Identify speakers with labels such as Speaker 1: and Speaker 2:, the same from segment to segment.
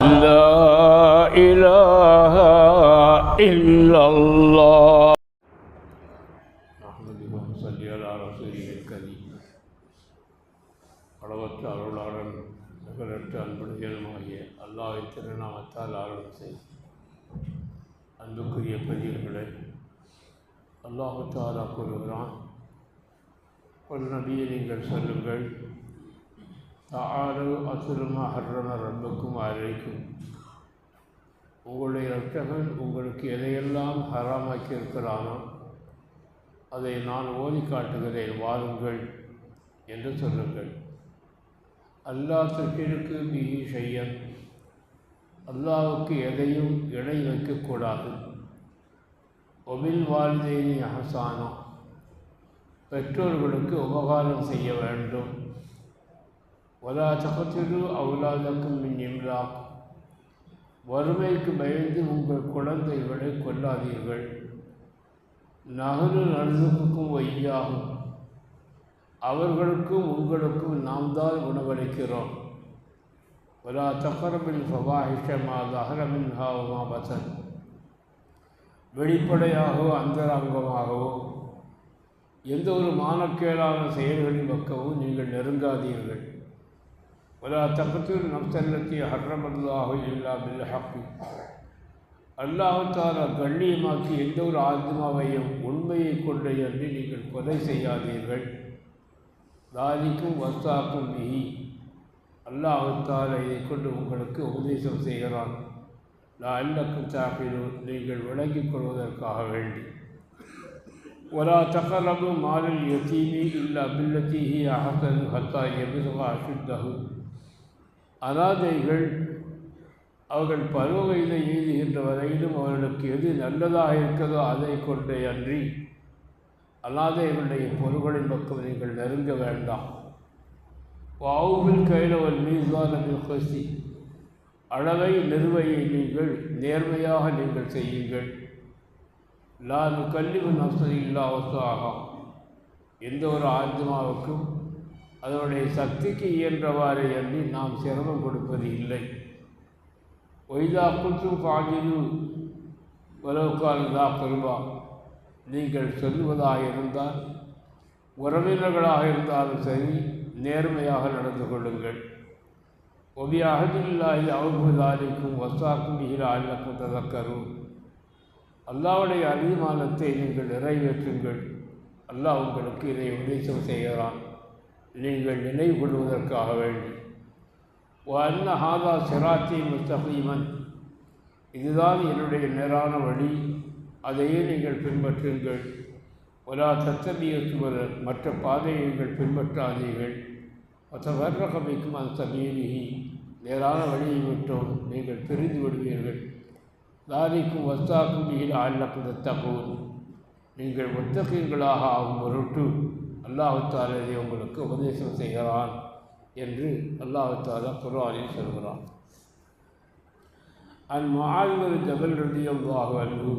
Speaker 1: لا إله إلا الله
Speaker 2: அஹமது சல்லி அலா ரசூலில் கரீம் அளவற்ற அருளாளன் நிகழற்ற அன்புடையனுமாகிய அல்லாஹ்வின் திருநாமத்தால் ஆரம்பம் செய் அன்புக்குரிய பெரியவர்களே அல்லாஹு தாலா கூறுகிறான் ஒரு நபியை நீங்கள் சொல்லுங்கள் தாரு அசுலமா ஹர்ரம ரப்புக்கும் அழைக்கும். உங்களுடைய இரட்டகன் உங்களுக்கு எதையெல்லாம் ஹராமாக்கி இருக்கிறானோ அதை நான் ஓதி காட்டுகிறேன் வாருங்கள் என்று சொல்லுங்கள். அல்லா திருக்கிற்கு மிகி ஷையன். அல்லாவுக்கு எதையும் இடை வைக்கக்கூடாது. ஒபில் வாலிதேனி அகசானம் பெற்றோர்களுக்கு உபகாரம் செய்ய வேண்டும். ولا تقتلوا أولادكم மின் إملاق. வறுமைக்கு பயந்து உங்கள் குழந்தைகளை கொல்லாதீர்கள். நகரு நல்குக்கும் வையாகும் அவர்களுக்கும் உங்களுக்கும் நாம் தான் உணவளிக்கிறோம். ஒலா தக்கரமின் ஃபவாஹிஷமா தஹரமின் ஹாவமா பசன் வெளிப்படையாகவோ அந்தரங்கமாகவோ எந்த ஒரு மானக்கேடான செயல்களின் பக்கமும் நீங்கள் நெருங்காதீர்கள். ولا ஒலா தக்கத்தில் நப்சல்லத்தி ஹர்ரமல்லாஹு இல்லா பில் ஹக்கி அல்லாஹால கண்ணியமாக்கி எந்த ஒரு ஆத்மாவையும் உண்மையை கொண்டு என்று நீங்கள் கொலை செய்யாதீர்கள். தாதிக்கும் வஸ்தாக்கும் பிஹி அல்லாஹால இதை கொண்டு உங்களுக்கு உபதேசம் செய்கிறான். நான் அல்லக்கும் சாப்பிடும் நீங்கள் விளங்கிக் கொள்வதற்காக வேண்டி. ஒலா தகரபு மாலில் யத்தீமி இல்லா பில்லத்திஹி அஹசன் ஹத்தா எபிசுகா அசுத்தகு அனாதைகள் அவர்கள் பருவ வயதை எய்துகின்ற வரையிலும் அவர்களுக்கு எது நல்லதாக இருக்கிறதோ அதை கொண்டே அன்றி அனாதைகளுடைய பொருள்களின் பக்கம் நீங்கள் நெருங்க வேண்டாம். வாவுவில் கைலவல் மீசானபில் கொசி அளவை நிறுவையை நீங்கள் நேர்மையாக நீங்கள் செய்யுங்கள். லானு கல்லிவு நப்சு இல்லா ஆகும் எந்த ஒரு ஆத்மாவுக்கும் அதனுடைய சக்திக்கு இயன்றவாறு எண்ணி நாம் சிரமம் கொடுப்பது இல்லை. ஒய்தா குத்தும் பாஜிரு உறவுக்கால் பெருமா நீங்கள் சொல்லுவதாக இருந்தால் உறவினர்களாக இருந்தாலும் சரி நேர்மையாக நடந்து கொள்ளுங்கள். ஒபி அகதில்லாய் அவுபுதாலிக்கும் வசாக்கும் இஹிரா ததக்கரும் அல்லாவுடைய அபிமானத்தை நீங்கள் நிறைவேற்றுங்கள். அல்லாஹ் உங்களுக்கு இதை உபதேசம் செய்கிறான். நீங்கள் நினைவு கொள்வதற்காக வேண்டி. அன்ன ஹாதா சிராத்தி முஸ்தகீமன். இதுதான் என்னுடைய நேரான வழி. அதையே நீங்கள் பின்பற்றுங்கள். ஒலா தத்தபியத்துவர மற்ற பாதையை நீங்கள் பின்பற்றாதீர்கள். மற்றவர்ரகமைக்கும் அந்த சபீலிகி நேரான வழியை விட்டோம். நீங்கள் பிரிந்து விடுவீர்கள். தாரிக்கும் வஸ்தாக்கும் மிகில் ஆழ்லக்கும் நீங்கள் ஒத்தகங்களாக ஆகும் பொருட்டு அல்லாஹால இதை உங்களுக்கு உபதேசம் செய்கிறான் என்று அல்லாஹால குர்ஆனில் சொல்கிறான். அன் மாழ்வர் ஜபல் ரதியல்லாஹு அன்பு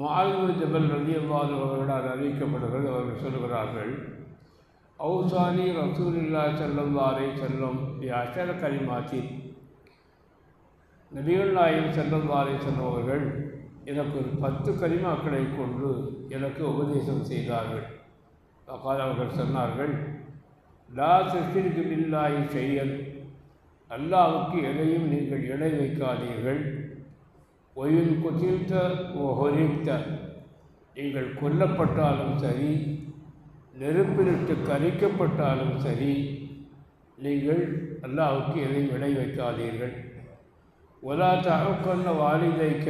Speaker 2: மாழ்வர் ஜபல் ரதியல்லாஹு அவர்களால் அறிவிக்கப்படுகிறது அவர்கள் சொல்கிறார்கள் அவுசானி ரசூலில்லா செல்லல்லாரை செல்லும் அஷர கலிமாத்தில் நபிகள் நாயம் செல்லல்லாரை செல்பவர்கள் எனக்கு ஒரு பத்து கலிமாக்களை கொண்டு எனக்கு உபதேசம் செய்தார்கள். அக்கால் அவர்கள் சொன்னார்கள் லா சிற்கு பில்லாயி செய்யல் அல்லாவுக்கு எதையும் நீங்கள் இணை வைக்காதீர்கள். ஒயின் குதிர்த்த ஒஹொரித்த நீங்கள் கொல்லப்பட்டாலும் சரி நெருப்பிலிட்டு கரிக்கப்பட்டாலும் சரி நீங்கள் அல்லாவுக்கு எதையும் இணை வைக்காதீர்கள். ஒலா தகக்கொன்ன வாலிதைக்க.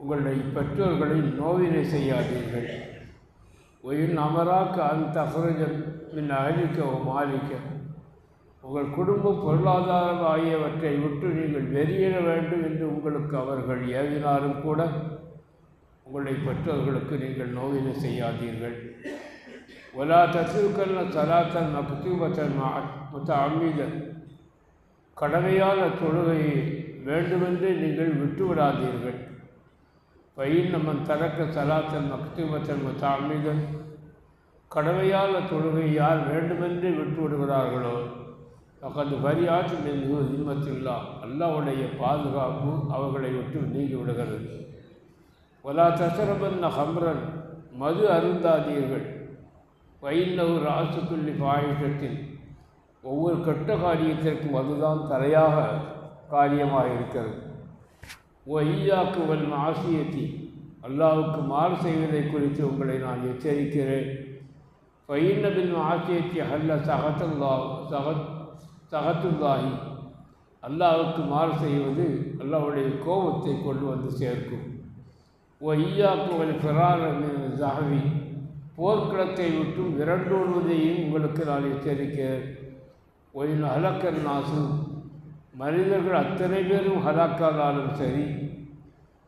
Speaker 2: உங்களுடைய பெற்றோர்களை நோவினை செய்யாதீர்கள். ஒயின் அமராக்க அந்த அஃரஜன் மின் அகலிக்க ஓ மாலிக்க உங்கள் குடும்பம் பொருளாதாரம் ஆகியவற்றை விட்டு நீங்கள் வெளியேற வேண்டும் என்று உங்களுக்கு அவர்கள் ஏவினாலும் கூட உங்களை பெற்றவர்களுக்கு நீங்கள் நோவினை செய்யாதீர்கள். ஒலா தசுக்கல்ல சலாத்தன் மக்தூபத்தன் முத்த அம்மீதன் கடமையான தொழுகையை வேண்டுமென்றே நீங்கள் விட்டுவிடாதீர்கள். பயின் நம்ம தரக்க சலாத்தன் மக்தூபத்தன் முத்த அம்மீதன் கடமையான தொழுகை யார் வேண்டுமென்றே விட்டு விடுகிறார்களோ பக்கத்து பரியாற்று என்று நிம்மத்துல்லா அல்லாவுடைய பாதுகாப்பு அவர்களை விட்டு நீங்கி விடுகிறது வலா தசரபன்ன ஹம்ரன் மது அருந்தாதீர்கள். வைணவு ராசுக்குள்ளி பாயுஷத்தில் ஒவ்வொரு கெட்ட காரியத்திற்கும் அதுதான் தலையாக காரியமாக இருக்கிறது. ஓ வல் ஆசியத்தி அல்லாவுக்கு மாறு செய்வதை குறித்து உங்களை நான் எச்சரிக்கிறேன். பையனபின் ஆசியத்தி அல்ல சகத்துல்லா சகத் சகத்துல்லாஹி அல்லாவுக்கு மாறு செய்வது அல்லாவுடைய கோபத்தை கொண்டு வந்து சேர்க்கும். ஓ ஈயாக்கு வல் ஃபிராரின் ஜஹவி போர்க்களத்தை விட்டும் விரண்டோடுவதையும் உங்களுக்கு நான் எச்சரிக்கிறேன். ஒயின் ஹலக்கர் நாசு மனிதர்கள் அத்தனை பேரும் ஹலாக்கானாலும் சரி.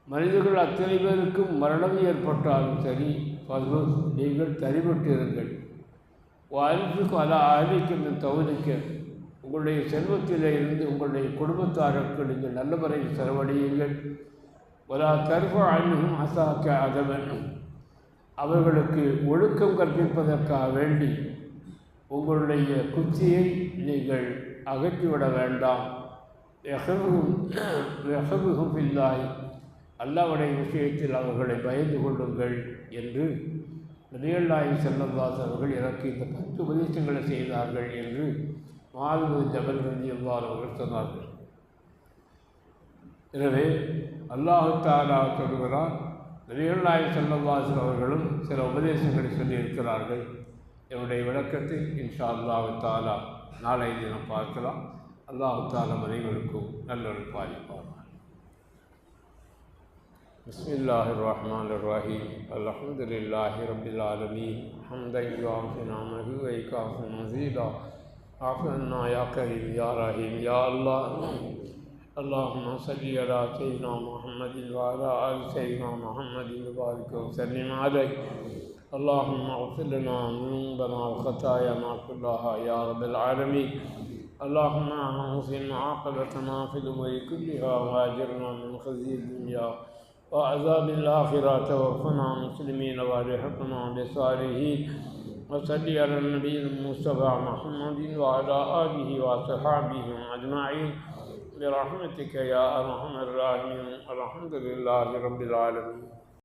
Speaker 2: மனிதர்கள் அத்தனை பேருக்கும் மரணம் ஏற்பட்டாலும் சரி. பசு நீங்கள் தரிபட்டிருங்கள் அல்ஃபுக்கு அலா ஆதிக்கம் தவறிக்க உங்களுடைய செல்வத்திலே இருந்து உங்களுடைய குடும்பத்தாருக்கு நீங்கள் நல்லவரை செலவழியுங்கள். ஒலா தர்ஃப அன்னும் அசாக்க அதவன் அவர்களுக்கு ஒழுக்கம் கற்பிப்பதற்காக வேண்டி உங்களுடைய குச்சியை நீங்கள் அகற்றிவிட வேண்டாம். எஹபுகும் இல்லாய் அல்லாவுடைய விஷயத்தில் அவர்களை பயந்து கொள்ளுங்கள் என்று நபியல்லாய் செல்லல்லாஸ் அவர்கள் எனக்கு இந்த பத்து உபதேசங்களை செய்தார்கள் என்று மாலுவது ஜபல் ரஞ்சி அல்லார் அவர்கள் சொன்னார்கள். எனவே அல்லாஹாலா சொல்கிறார் நபிகள்நாய் செல்லல்லாஸ் அவர்களும் சில உபதேசங்களை சொல்லியிருக்கிறார்கள். என்னுடைய விளக்கத்தை இன்ஷா அல்லாஹு தாலா நாளை தினம் பார்க்கலாம். அல்லாஹு தாலா அனைவருக்கும் நல்லொரு பாதிப்பார் بسم اللہ الرحمن الرحیم. الحمد للہ رب العالمین. حمد یافی نامہ ویکاف مزیدہ عفنا یا کریم یا رحیم یا اللہ. اللہم صلی علی سیدنا محمد وعلا آل سیدنا محمد وبارک وسلم علیہ. اللہم اغفر لنا من بنا ذنوبنا وخطاینا كلها یا رب العالمین. اللہم احسن عاقبتنا فی الامور كلها واجرنا من خزي الدنيا وعذاب الآخرة توفنا مسلمين والحقنا بصالحين. وصل على النبي المصطفى محمد وعلى آله وصحابه أجمعين. برحمتك يا أرحم الراحمين. الحمد لله رب العالمين.